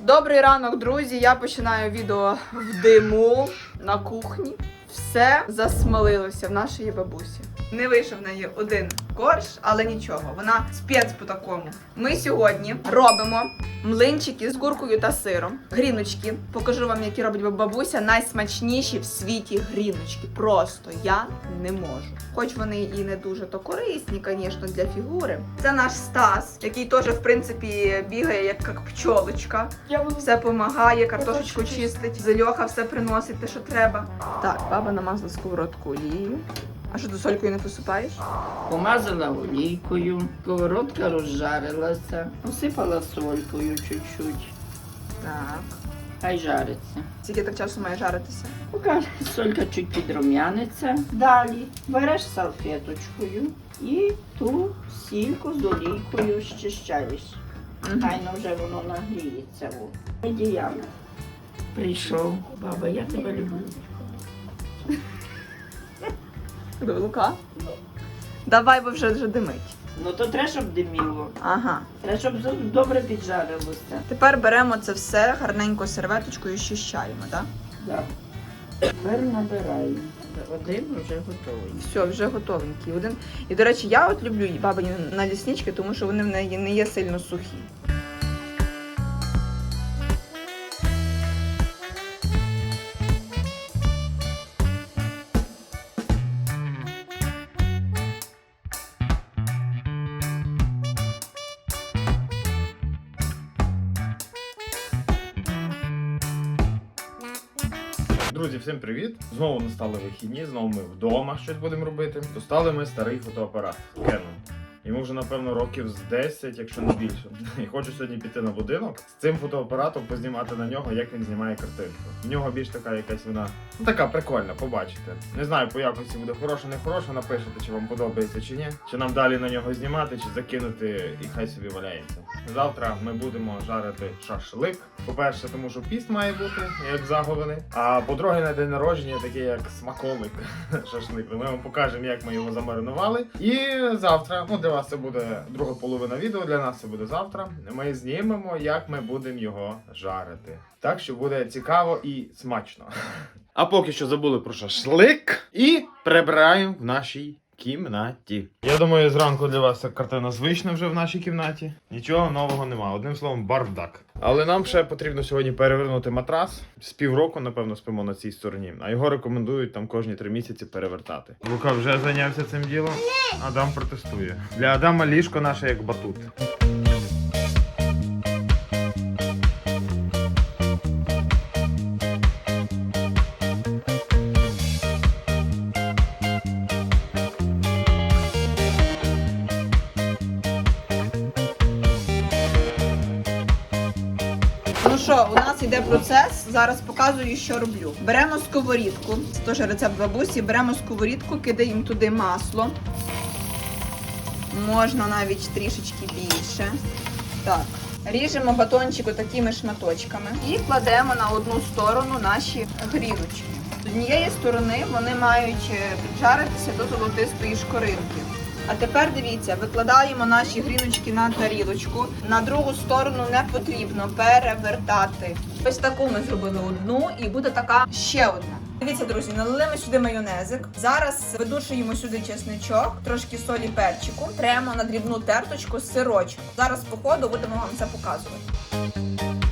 Добрий ранок, друзі. Я починаю відео в диму на кухні. Все засмалилося в нашій бабусі. Не вийшов в неї один корж, але нічого. Вона спец по такому. Ми сьогодні робимо млинчики з куркою та сиром. Гріночки. Покажу вам, які робить бабуся. Найсмачніші в світі гріночки. Просто я не можу. Хоч вони і не дуже то корисні, звісно, для фігури. Це наш Стас, який теж, в принципі, бігає як, як пчолочка. Я буду Все допомагає, картошечку чистить, зельоха все приносить, те, що треба. Так, баба намазала сковородку олією. А що ти солькою не посипаєш? Помазала олійкою, сковородка розжарилася, посипала солькою чуть-чуть, Так. хай жариться. Скільки так часу має жаритися? Поки солька чуть підрум'яниться, далі береш салфеточкою і ту сільку з олійкою щищаєш. Тайно вже воно нагріється. Діяна. Прийшов, баба, я тебе люблю. До лука? Давай, бо вже вже димить. Ну то треба, щоб диміло. Ага. Треба, щоб зо- добре піджарилося. Тепер беремо це все гарненько серветочкою і щищаємо, так? Да. Тепер набираємо. Один вже готовий. Все, вже готовенький. Один. І, до речі, я от люблю бабині наліснички, тому що вони в неї не є сильно сухі. Привіт! Знову настали вихідні, знову ми вдома щось будемо робити. Достали ми старий фотоапарат Canon. Йому вже напевно років з 10, якщо не більше. І хочу сьогодні піти на будинок з цим фотоапаратом познімати на нього, як він знімає картинку. В нього більш така якась вона ну, така прикольна, побачите. Не знаю, по якості буде хороша, не хороша. Напишете, чи вам подобається чи ні. Чи нам далі на нього знімати, чи закинути і хай собі валяється. Завтра ми будемо жарити шашлик. По-перше, тому що піст має бути, як заговини. А по-друге, на день народження такий як смаколик шашлик. Ми вам покажемо, як ми його замаринували. І завтра, ну для вас це буде друга половина відео, для нас це буде завтра. Ми знімемо, як ми будемо його жарити. Так що буде цікаво і смачно. А поки що забули про шашлик і прибираємо в нашій кімнаті. Я думаю, зранку для вас ця картина звична вже в нашій кімнаті. Нічого нового нема. Одним словом, бардак. Але нам ще потрібно сьогодні перевернути матрас. З півроку, напевно, спимо на цій стороні. А його рекомендують там кожні три місяці перевертати. Лука вже зайнявся цим ділом. Адам протестує. Для Адама ліжко наше як батут. Процес. Зараз показую, що роблю. Беремо сковорідку, це теж рецепт бабусі. Беремо сковорідку, кидаємо туди масло. Можна навіть трішечки більше. Так. Ріжемо батончик такими шматочками і кладемо на одну сторону наші гріночки. З однієї сторони вони мають е, піджаритися до золотистої шкоринки. А тепер дивіться, викладаємо наші гріночки на тарілочку. На другу сторону не потрібно перевертати. Ось таку ми зробили одну, і буде така ще одна. Дивіться, друзі, налили ми сюди майонезик. Зараз видушуємо сюди чесничок, трошки солі перчику, тремо на дрібну терточку сирочок. Зараз по ходу будемо вам це показувати.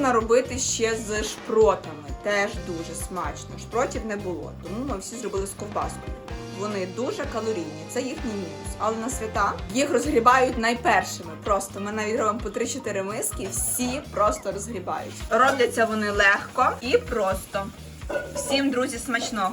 Можна робити ще з шпротами. Теж дуже смачно. Шпротів не було, тому ми всі зробили з ковбаскою. Вони дуже калорійні, це їхній мінус. Але на свята їх розгрібають найпершими. Просто ми навіть робимо по 3-4 миски, всі просто розгрібають. Робляться вони легко і просто. Всім, друзі, смачного.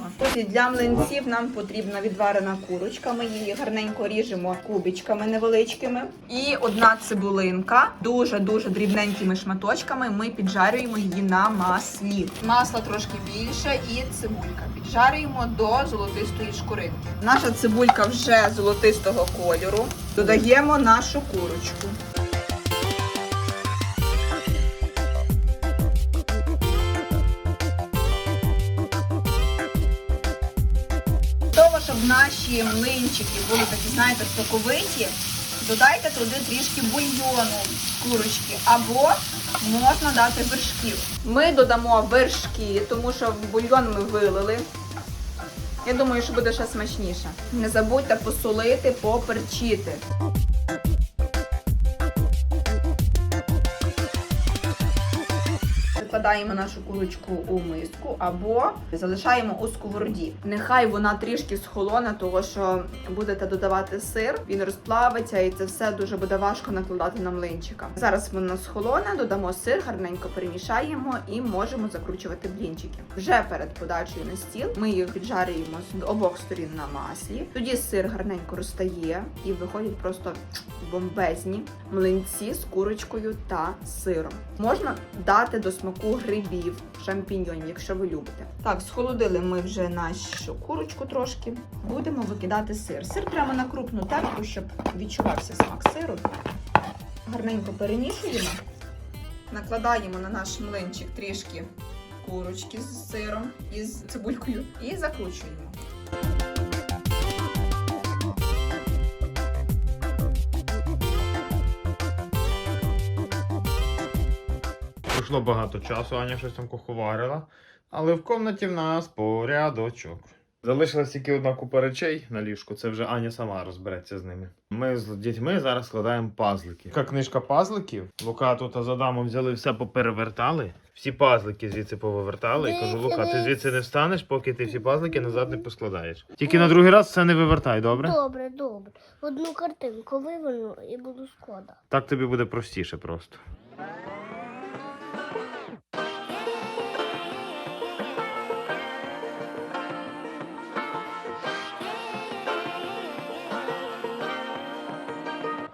Для млинців нам потрібна відварена курочка. Ми її гарненько ріжемо кубичками невеличкими. І одна цибулинка, дуже-дуже дрібненькими шматочками. Ми піджарюємо її на маслі. Масла трошки більше і цибулька. Піджарюємо до золотистої шкуринки. Наша цибулька вже золотистого кольору. Додаємо нашу курочку. Наші млинчики були такі, знаєте, соковиті, додайте туди трішки бульйону курочки або можна дати вершків. Ми додамо вершки, тому що бульйон ми вилили. Я думаю, що буде ще смачніше. Не забудьте посолити, поперчити. Викладаємо нашу курочку у миску або залишаємо у сковороді. Нехай вона трішки схолоне, того що будете додавати сир, він розплавиться і це все дуже буде важко накладати на млинчика. Зараз вона схолоне, додамо сир, гарненько перемішаємо і можемо закручувати блінчики. Вже перед подачею на стіл ми їх піджарюємо з обох сторін на маслі. Тоді сир гарненько розтає і виходять просто бомбезні млинці з курочкою та сиром. Можна дати до смаку грибів, шампіньйонів, якщо ви любите. Так, схолодили ми вже нашу курочку трошки. Будемо викидати сир. Сир прямо на крупну терку, щоб відчувався смак сиру. Гарненько перемішуємо. Накладаємо на наш млинчик трішки курочки з сиром і з цибулькою і закручуємо. Пройшло багато часу, Аня щось там куховарила, але в комнаті в нас порядочок. Залишилась тільки одна купа речей на ліжку, це вже Аня сама розбереться з ними. Ми з дітьми зараз складаємо пазлики. Така книжка пазликів. Лука тут з Адамом взяли все поперевертали. Всі пазлики звідси повивертали. І кажу, Лука, ти звідси не встанеш, поки ти всі пазлики назад не поскладаєш. Тільки на другий раз це не вивертай, добре? Добре, добре. Одну картинку виверну і буду складати. Так тобі буде простіше просто.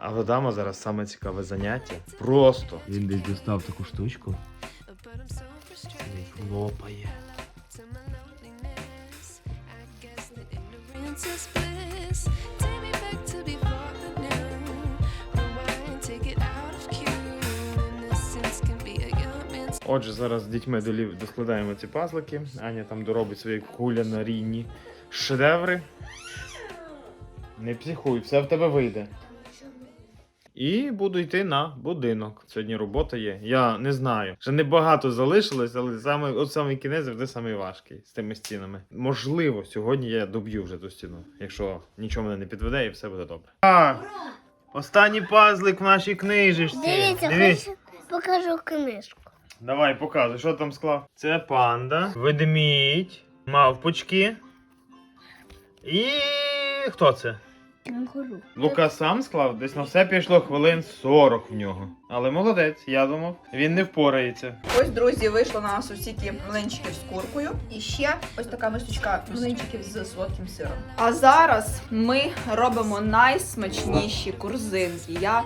А Вадама зараз саме цікаве заняття. Просто. Він десь дістав таку штучку. Man's Отже, зараз з дітьми доскладаємо ці пазлики. Аня там доробить свої кулінарійні шедеври. Не психуй, все в тебе вийде. І буду йти на будинок. Сьогодні робота є. Я не знаю. Ще небагато залишилось, але саме, от самий кінець завжди самий важкий з тими стінами. Можливо, сьогодні я доб'ю вже ту стіну, якщо нічого мене не підведе і все буде добре. А, останній пазлик в нашій книжечці. Дивіться, хочу покажу книжку. Давай, показуй, що там склав. Це панда, ведмідь, мавпочки. І хто це? Кенгуру. Лука сам склав, десь на все пішло хвилин 40 в нього. Але молодець, я думав, він не впорається. Ось, друзі, вийшло на нас усі ті млинчики з куркою. І ще ось така мисочка млинчиків з солодким сиром. А зараз ми робимо найсмачніші корзинки. Я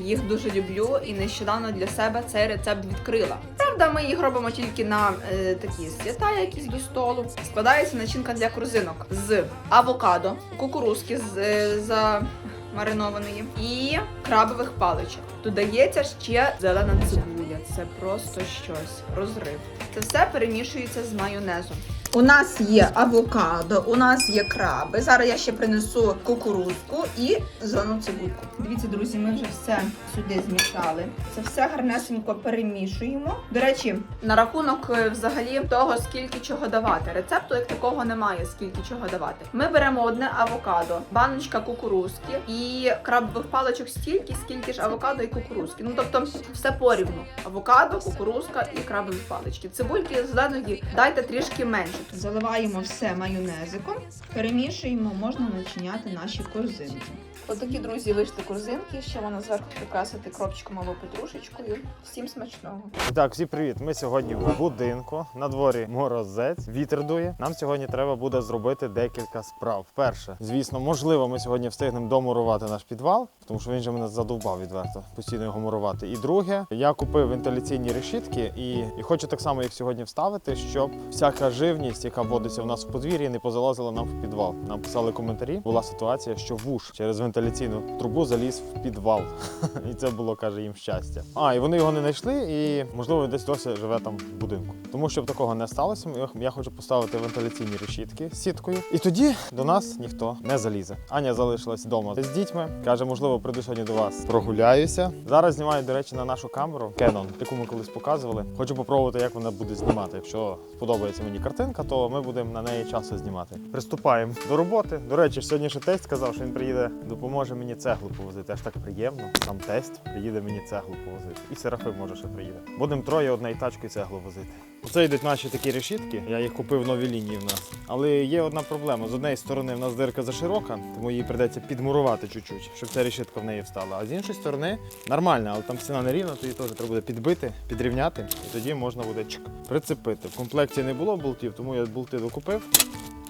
їх дуже люблю і нещодавно для себе цей рецепт відкрила. Правда, ми їх робимо тільки на е, такі свята, якісь до столу. Складається начинка для корзинок з авокадо, кукурузки з е, замаринованої і крабових паличок. Додається ще зелена цибуля. Це просто щось розрив. Це все перемішується з майонезом. У нас є авокадо, у нас є краби. Зараз я ще принесу кукурузку і зелену цибульку. Дивіться, друзі, ми вже все сюди змішали. Це все гарнесенько перемішуємо. До речі, на рахунок е, взагалі того, скільки чого давати. Рецепту як такого немає, скільки чого давати. Ми беремо одне авокадо, баночка кукурузки і крабових паличок стільки, скільки ж авокадо і кукурузки. Ну тобто все порівну. Авокадо, кукурузка і крабові палички. Цибульки зеленої дайте трішки менше, Заливаємо все майонезиком, перемішуємо, можна начиняти наші корзинки. Отакі, друзі, вийшли корзинки, ще можна зверху прикрасити кропчиком або петрушечкою. Всім смачного! Так, всі привіт. Ми сьогодні в будинку. На дворі морозець, вітер дує. Нам сьогодні треба буде зробити декілька справ. Перше, звісно, можливо, ми сьогодні встигнемо домурувати наш підвал, тому що він же мене задовбав відверто постійно його мурувати. І друге, я купив вентиляційні решітки і, і хочу так само їх сьогодні вставити, щоб всяка живність, яка водиться в нас в подвір'ї, не позалазила нам в підвал. Нам писали коментарі. Була ситуація, що вуш через вентиляційну трубу заліз в підвал. І це було, каже, їм щастя. А, і вони його не знайшли, і можливо десь досі живе там в будинку. Тому щоб такого не сталося, я хочу поставити вентиляційні решітки з сіткою. І тоді до нас ніхто не залізе. Аня залишилась вдома з дітьми. каже, можливо, прийду сьогодні до вас. Прогуляюся. Зараз знімаю, до речі, на нашу камеру Canon, яку ми колись показували. Хочу попробувати, як вона буде знімати. Якщо сподобається мені картинка, то ми будемо на неї часу знімати. Приступаємо до роботи. До речі, сьогодні ще тесть сказав, що він приїде, допоможе мені цеглу повозити. Аж так приємно. Сам тесть приїде мені цеглу повозити. І Серафим може ще приїде. Будемо троє одне і тачкою цеглу возити. Оце йдуть наші такі решітки. Я їх купив нові лінії в нас. Але є одна проблема. З однієї сторони в нас дирка заширока, тому її прийдеться підмурувати чуть-чуть, щоб ця решітка в неї встала. А з іншої сторони нормальна, але там стіна не рівна, то її теж треба буде підбити, підрівняти, і тоді можна буде чик, прицепити. В комплекті не було болтів, тому я болти докупив.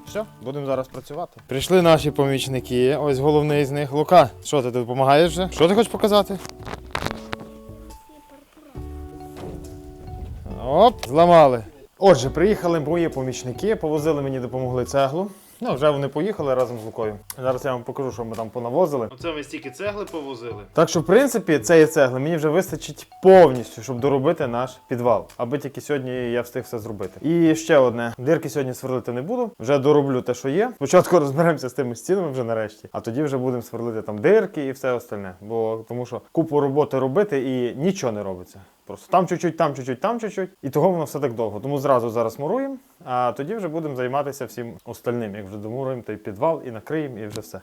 Все, будемо зараз працювати. Прийшли наші помічники. Ось головний з них. Лука, що ти допомагаєш вже? Що ти хочеш показати? Оп, зламали. Отже, приїхали мої помічники, повозили мені, допомогли цеглу. Ну, вже вони поїхали разом з Лукою. Зараз я вам покажу, що ми там понавозили. Оце ми стільки цегли повозили. Так що, в принципі, цієї цегли мені вже вистачить повністю, щоб доробити наш підвал. Аби тільки сьогодні я встиг все зробити. І ще одне: дирки сьогодні сверлити не буду. Вже дороблю те, що є. Спочатку розберемося з тими стінами вже нарешті, а тоді вже будемо сверлити там дирки і все остальне. Бо тому що купу роботи робити і нічого не робиться. Просто там чуть-чуть, там чуть-чуть, там чуть-чуть. І того воно все так довго. Тому зразу зараз муруємо, а тоді вже будемо займатися всім остальним. Як вже домуруємо той підвал і накриємо, і вже все.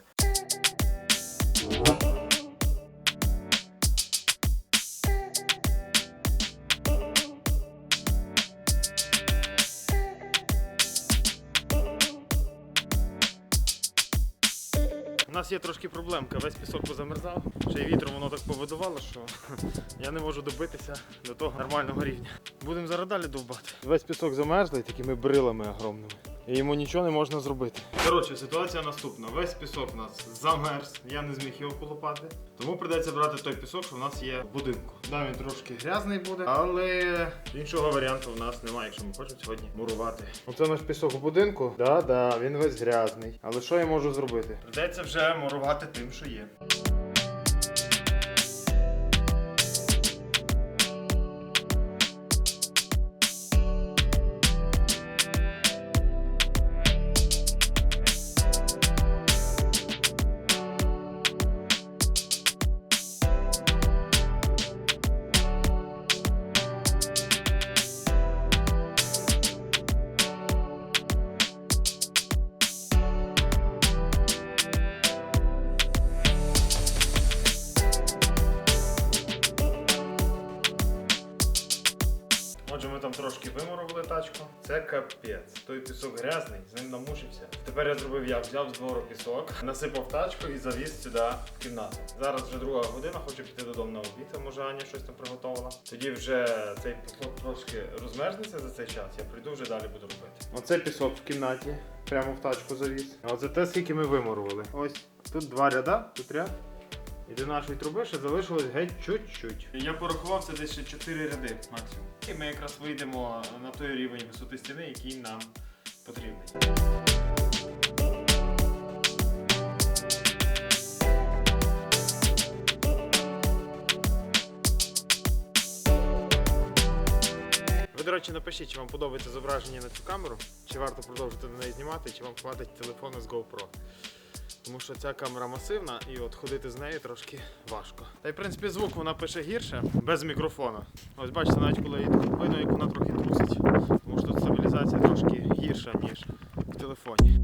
Нас є трошки проблемка, весь пісок позамерзав, ще й вітром воно так повидувало, що я не можу добитися до того нормального рівня. Будемо зараз далі довбати. Весь пісок замерзлий такими брилами огромними. І йому нічого не можна зробити. Коротше, ситуація наступна. Весь пісок у нас замерз, я не зміг його полопати. Тому прийдеться брати той пісок, що в нас є в будинку. Да, він трошки грязний буде, але іншого варіанту в нас немає, якщо ми хочемо сьогодні мурувати. Оце наш пісок в будинку. Да, да, він весь грязний. Але що я можу зробити? Придеться вже мурувати тим, що є. Капець. Той пісок грязний, з ним намучився. Тепер я зробив як? Взяв з двору пісок, насипав тачку і завіз сюди в кімнату. Зараз вже друга година, хочу піти додому на обід, а може Аня щось там приготувала. Тоді вже цей пісок трошки розмерзнеться за цей час. Я прийду вже далі буду робити. Оце пісок в кімнаті, прямо в тачку завіз. А оце те, скільки ми вимурували. Ось тут два ряда, тут ряд. І до нашої труби ще залишилось геть чуть-чуть. Я порахував це десь ще 4 ряди максимум. І ми якраз вийдемо на той рівень висоти стіни, який нам потрібний. Ви, до речі, напишіть, чи вам подобається зображення на цю камеру, чи варто продовжити на неї знімати, чи вам хватить телефону з GoPro. Тому що ця камера масивна і от ходити з нею трошки важко. Та й в принципі звук вона пише гірше без мікрофона. Ось бачите, навіть коли її видно, як вона трохи трусить. Тому що тут стабілізація трошки гірша, ніж в телефоні.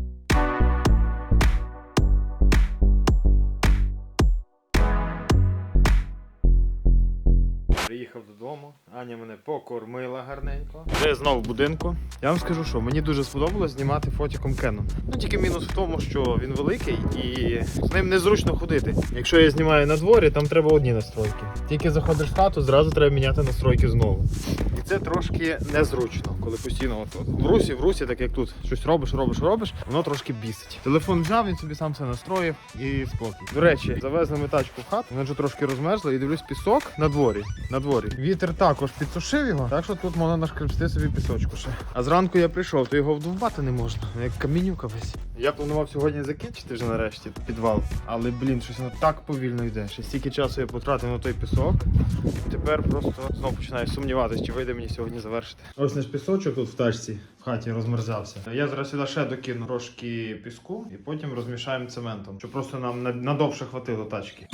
Додому. Аня мене покормила гарненько. Вже знову в будинку. Я вам скажу, що мені дуже сподобалось знімати фотіком Canon. Ну тільки мінус в тому, що він великий і з ним незручно ходити. Якщо я знімаю на дворі, там треба одні настройки. Тільки заходиш в хату, зразу треба міняти настройки знову. І це трошки незручно, коли постійно от, от в русі, в русі, так як тут щось робиш, робиш, робиш, воно трошки бісить. Телефон взяв, він собі сам все настроїв і спокій. До речі, завезли ми тачку в хату, вона вже трошки розмерзла і дивлюсь пісок на дворі. На дворі. Вітер також підсушив його, так що тут можна нашкребсти собі пісочку ще. А зранку я прийшов, то його вдовбати не можна, як камінюка весь. Я планував сьогодні закінчити вже нарешті підвал, але блін, щось воно так повільно йде. Ще стільки часу я потратив на той пісок. Тепер просто знову починаю сумніватися, чи вийде мені сьогодні завершити. Ось наш пісочок тут в тачці в хаті розмерзався. Я зараз сюди ще докину трошки піску і потім розмішаємо цементом, щоб просто нам надовше хватило тачки.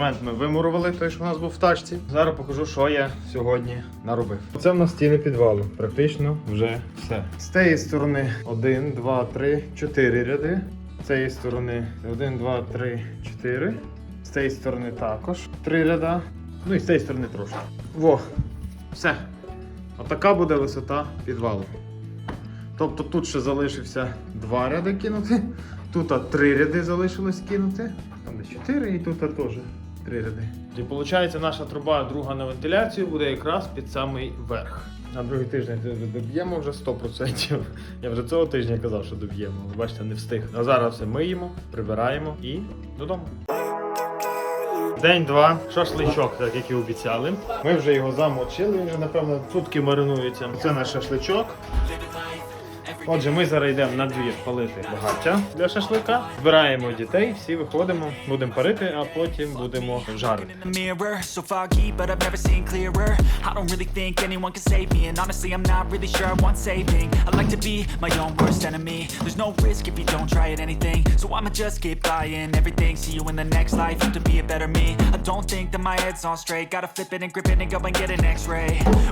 Цемент ми вимурували, той, що у нас був в тачці. Зараз покажу, що я сьогодні наробив. Це в нас стіни підвалу. Практично вже все. З цієї сторони 1, 2, 3, 4 ряди. З цієї сторони 1, 2, 3, 4. З цієї сторони також 3 ряда. Ну і з цієї сторони трошки. Во, все. Отака буде висота підвалу. Тобто тут ще залишився два ряди кинути, тут три ряди залишилось кинути. Там десь 4 і тут теж 3 ряди. І виходить, наша труба друга на вентиляцію буде якраз під самий верх. На другий тиждень доб'ємо вже 100%. Я вже цього тижня казав, що доб'ємо. Бачите, не встиг. А зараз все миємо, прибираємо і додому. День-два, шашличок, так як і обіцяли. Ми вже його замочили, він вже, напевно, сутки маринується. Це наш шашличок. Отже, ми зараз йдемо на двір палити багаття для шашлика. Збираємо дітей, всі виходимо, будемо парити, а потім будемо жарити.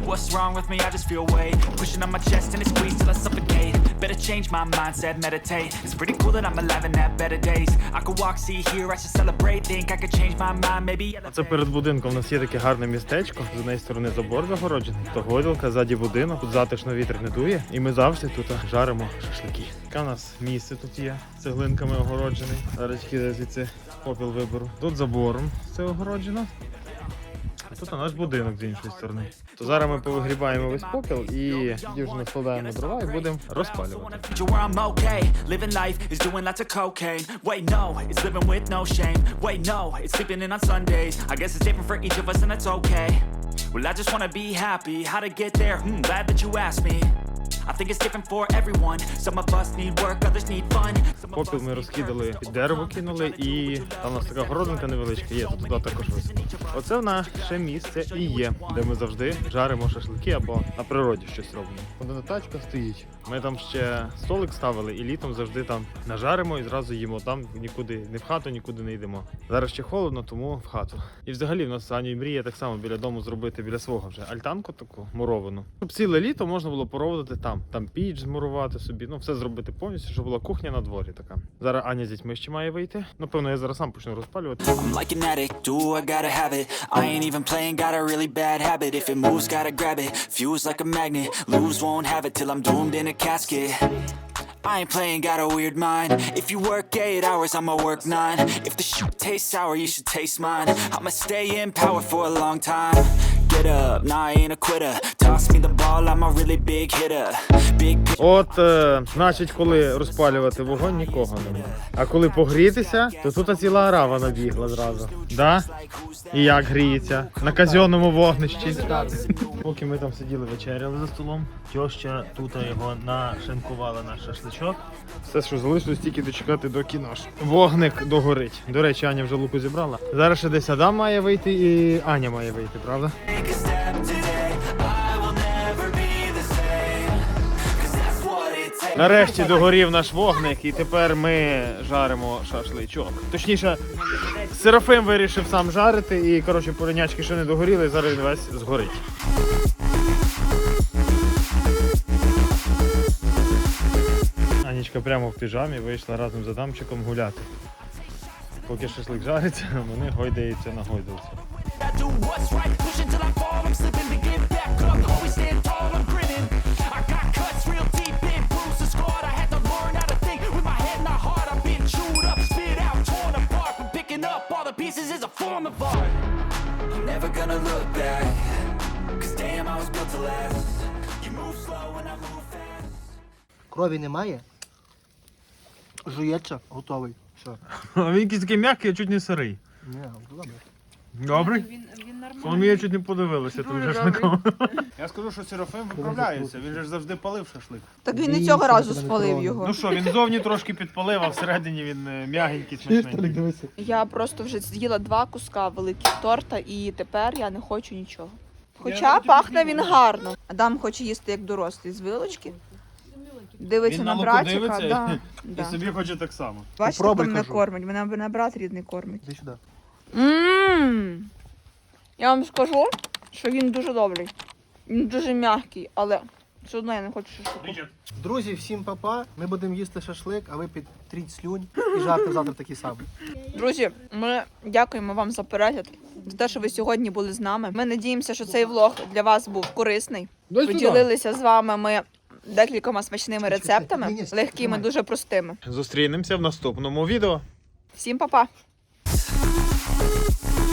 what's wrong with me i just feel weight pushing on my chest and it squeezes till i suffocate better change my mindset meditate it's pretty cool that i'm alive and have better days i could walk see here i should celebrate think i could change my mind maybe А це перед будинком у нас є таке гарне містечко. З однієї сторони забор загороджений, то гойдалка, ззаді будинок, тут затишно вітер не дує. І ми завжди тут жаримо шашлики. Яке у нас місце тут є, цеглинками огороджений. Зараз звідси попіл виберу. Тут забором це огороджено. Тут наш будинок з іншої сторони. То зараз ми повигрібаємо весь попіл і вже накладаємо дрова і будемо розпалювати. Well, I just wanna be happy. How to get there? Hmm, glad that you asked me. I think it's different for everyone. Some of us need work, others need fun. Some of Попіл ми need розкидали під дерево, кинули, і там у нас така городинка невеличка є, то туди також висипали. Оце в наше місце і є, де ми завжди жаримо шашлики або на природі щось робимо. Одна тачка стоїть. Ми там ще столик ставили і літом завжди там нажаримо і зразу їмо. Там нікуди, не в хату, нікуди не йдемо. Зараз ще холодно, тому в хату. І взагалі в нас з Аню мріє так само біля дому зробити біля свого вже альтанку таку муровану. Щоб ціле літо можна було проводити там. Там піч змурувати собі, ну все зробити повністю, щоб була кухня на дворі така. Зараз Аня з дітьми ще має вийти. Напевно, я зараз сам почну розпалювати. I ain't playing, got a weird mind If you work 8 hours, I'ma work 9 If the shit tastes sour, you should taste mine I'ma stay in power for a long time get up, nah, I ain't a quitter. Toss me the ball, I'm a really big hitter. Big От, е, значить, коли розпалювати вогонь, нікого немає. А коли погрітися, то тут ціла арава набігла зразу. Да? І як гріється? На казенному вогнищі. Поки ми там сиділи вечеряли за столом, тьоща тут його нашинкувала на шашличок. Все, що залишилось, тільки дочекати до кіно. ж. Вогник догорить. До речі, Аня вже луку зібрала. Зараз ще десь Адам має вийти і Аня має вийти, правда? Нарешті догорів наш вогник, і тепер ми жаримо шашличок. Точніше, Серафим вирішив сам жарити, і коротше полінячки ще не догоріли, зараз він весь згорить. Анічка прямо в піжамі вийшла разом з Адамчиком гуляти. Поки шашлик жариться, вони гойдаються на гойдалці. I do what's right, push until I fall. I'm slipping to get back up. Always stand tall, I'm grinning. I got cuts real deep in, bruised and scarred. I had to learn how to think with my head and my. I've been chewed up, spit out, torn apart. But picking up all the pieces is a form of art. Never gonna look back. Cause damn, I was built to last. You move slow and I move fast. Крові немає. Жується, готовий. Все. Він якийсь такий м'який, а чуть не сирий. Ні, добре. Добрий? Він, він Соломія чуть не подивилася тим шашликом. Я скажу, що Серафим виправляється. Він же ж завжди палив шашлик. Так він і цього разу спалив його. Ну що, він зовні трошки підпалив, а всередині він е, м'ягенький, дивися. Я просто вже з'їла два куска великих торта, і тепер я не хочу нічого. Хоча пахне він гарно. Адам хоче їсти як дорослий з вилочки. Дивиться Він на на луку братика. дивиться Да, І да. собі хоче так само. Бачите, Попробуй, там мене кажу. кормить. Мене, мене брат рідний кормить. Іди сюди. Ммм. Я вам скажу, що він дуже добрий. Він дуже м'який, але все одно я не хочу шашлику. Друзі, всім папа. Ми будемо їсти шашлик, а ви підтріть слюнь і жарти завтра такі самі. Друзі, ми дякуємо вам за перегляд, за те, що ви сьогодні були з нами. Ми надіємося, що цей влог для вас був корисний. Поділилися з вами ми декількома смачними рецептами, легкими, дуже простими. Зустрінемося в наступному відео. Всім па-па! Thank you.